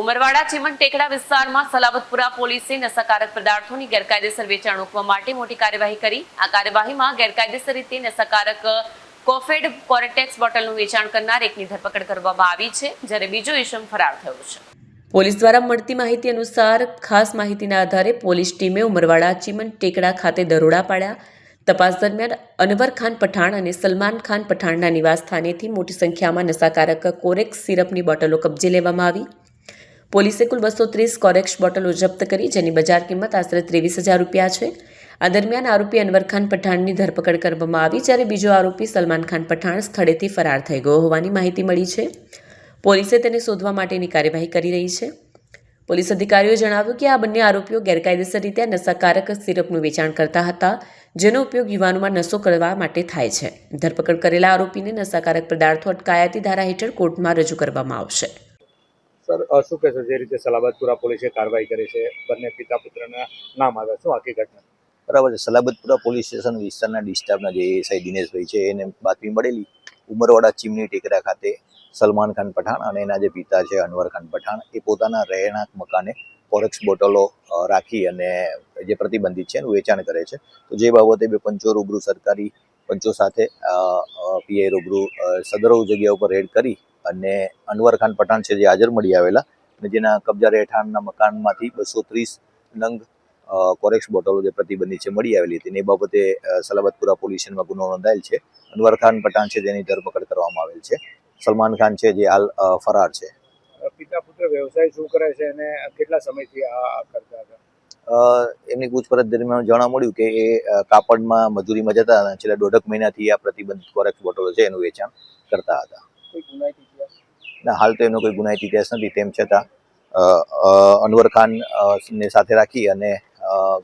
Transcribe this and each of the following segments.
ઉમરવાડા ચીમન ટેકડા વિસ્તારમાં સલાબતપુરા પોલીસે નશાકારક પદાર્થોની ગેરકાયદેસર વેચાણ રોકવા માટે મોટી કાર્યવાહી કરી. આ કાર્યવાહીમાં ગેરકાયદેસર રીતે નશાકારક કોફેડ કોરેટેક્સ બોટલનું વેચાણ કરનાર એકની ધરપકડ કરવામાં આવી છે, જ્યારે બીજો ઇસમ ફરાર થયો છે. પોલીસ દ્વારા મળતી માહિતી અનુસાર, ખાસ માહિતીના આધારે પોલીસ ટીમે ઉમરવાડા ચીમન ટેકડા ખાતે દરોડા પાડ્યા. તપાસ દરમિયાન અનવર ખાન પઠાણ અને સલમાન ખાન પઠાણના નિવાસ સ્થાનેથી મોટી સંખ્યામાં નશાકારક કોરેક્સ સિરપની બોટલો કબજે લેવામાં આવી. પોલીસે કુલ બસો ત્રીસ કોરેક્સ બોટલો જપ્ત કરી, જેની બજાર કિંમત આશરે ત્રેવીસ હજાર રૂપિયા છે. આ દરમિયાન આરોપી અનવર ખાન પઠાણની ધરપકડ કરવામાં આવી, જ્યારે બીજો આરોપી સલમાન ખાન પઠાણ સ્થળેથી ફરાર થઈ ગયો હોવાની માહિતી મળી છે. પોલીસે તેને શોધવા માટેની કાર્યવાહી કરી રહી છે. પોલીસ અધિકારીઓએ જણાવ્યું કે આ બંને આરોપીઓ ગેરકાયદેસર રીતે નશાકારક સિરપનું વેચાણ કરતા હતા, જેનો ઉપયોગ યુવાનોમાં નશો કરવા માટે થાય છે. ધરપકડ કરેલા આરોપીને નશાકારક પદાર્થો અટકાયતી ધારા હેઠળ કોર્ટમાં રજૂ કરવામાં આવશે. સર શું કહેશો જે રીતે સલાબતપુરા પોલીસે કાર્યવાહી કરી છે? બંને પિતા પુત્રના નામ આવ્યા શું આખી ઘટના? બરાબર છે. સલાબતપુરા પોલીસ સ્ટેશન વિસ્તારના ડિસ્ટાફના જે એસઆઈ દિનેશભાઈ છે, એને બાતમી મળેલી. ઉમરવાડા ચીમની ટેકરા ખાતે સલમાન ખાન પઠાણ અને એના જે પિતા છે, અનવર ખાન પઠાણ, એ પોતાના રહેણાંક મકાને ફોરેક્સ બોટલો રાખી અને જે પ્રતિબંધિત છે, એનું વેચાણ કરે છે. તો જે બાબતે બે પંચો રૂબરૂ સરકારી પંચો સાથે પીઆઈ રૂબરૂ સદરવ જગ્યા ઉપર રેડ કરી અને અનવર ખાન પઠાણ છે જે હાજર મળી આવેલા અને જેના કબજા રહેઠાણના મકાનમાંથી બસો ત્રીસ નંગ કોરેક્સ બોટલો જે પ્રતિબંધિત છે, મળી આવેલી હતી એ બાબતે સલાબતપુરા પોલીસ ગુનો નોંધાયેલ છે. અનવર ખાન પઠાણ છે જેની ધરપકડ કરવામાં આવેલ છે. સલમાન ખાન છે જે હાલ ફરાર છે. પિતા પુત્ર વ્યવસાય શું કરે છે અને કેટલા સમયથી આ કરતા હતા? એમની પૂછપરછ દરમિયાન જાણવા મળ્યું કે એ કાપડમાં મજૂરીમાં જતા અને છેલ્લા દોઢક મહિનાથી આ પ્રતિબંધિત કોરેક્સ બોટલો છે એનું વેચાણ કરતા હતા. ના હાલ તો એનો કોઈ ગુનાહિત ઇતિહાસ નથી. તેમ છતાં અનવર ખાન ને સાથે રાખી અને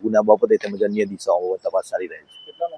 ગુના બાબતે તેમજ અન્ય દિશાઓ તપાસ ચાલી રહી છે. કેટલાનો